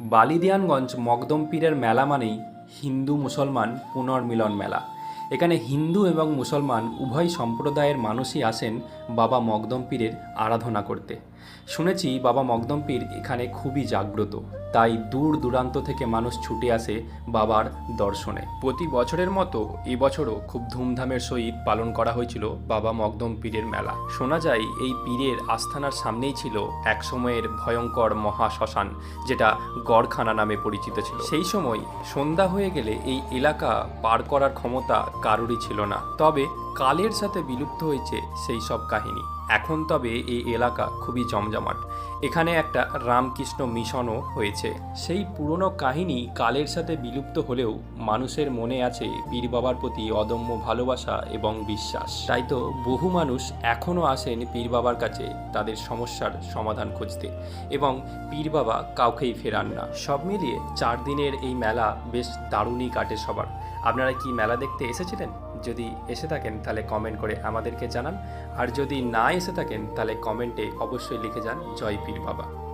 বালিদিয়ানগঞ্জ মকদম পীরের মেলা মানেই হিন্দু মুসলমান পুনর্মিলন মেলা। এখানে হিন্দু এবং মুসলমান উভয় সম্প্রদায়ের মানুষই আসেন বাবা মকদম পীরের আরাধনা করতে। শুনেছি বাবা মকদম পীর এখানে খুবই জাগ্রত, তাই দূর দূরান্ত থেকে মানুষ ছুটে আসে বাবার দর্শনে। প্রতি বছরের মতো এবছরও খুব ধুমধামের সহিত পালন করা হয়েছিল বাবা মকদম পীরের মেলা। শোনা যায় এই পীরের আস্থানার সামনেই ছিল এক সময়ের ভয়ঙ্কর মহা শ্মশান যেটা গড়খানা নামে পরিচিত ছিল। সেই সময় সন্ধ্যা হয়ে গেলে এই এলাকা পার করার ক্ষমতা কারোরই ছিল না। তবে কালের সাথে বিলুপ্ত হয়েছে সেই সব কাহিনী। এখন তবে এই এলাকা খুবই জমজমাট। এখানে একটা রামকৃষ্ণ মিশনও হয়েছে। সেই পুরনো কাহিনী কালের সাথে বিলুপ্ত হলেও মানুষের মনে আছে পীর বাবার প্রতি অদম্য ভালোবাসা এবং বিশ্বাস। তাই তো বহু মানুষ এখনও আসেন পীর বাবার কাছে তাদের সমস্যার সমাধান খুঁজতে এবং পীর বাবা কাউকেই ফেরান না। সব মিলিয়ে চার দিনের এই মেলা বেশ দারুণই কাটে সবার। আপনারা কি মেলা দেখতে এসেছিলেন? যদি এসে থাকেন তাহলে কমেন্ট করে আমাদেরকে জানান। আর যদি না এসে থাকেন, তাহলে কমেন্টে অবশ্যই লিখে যান, জয় পীর বাবা।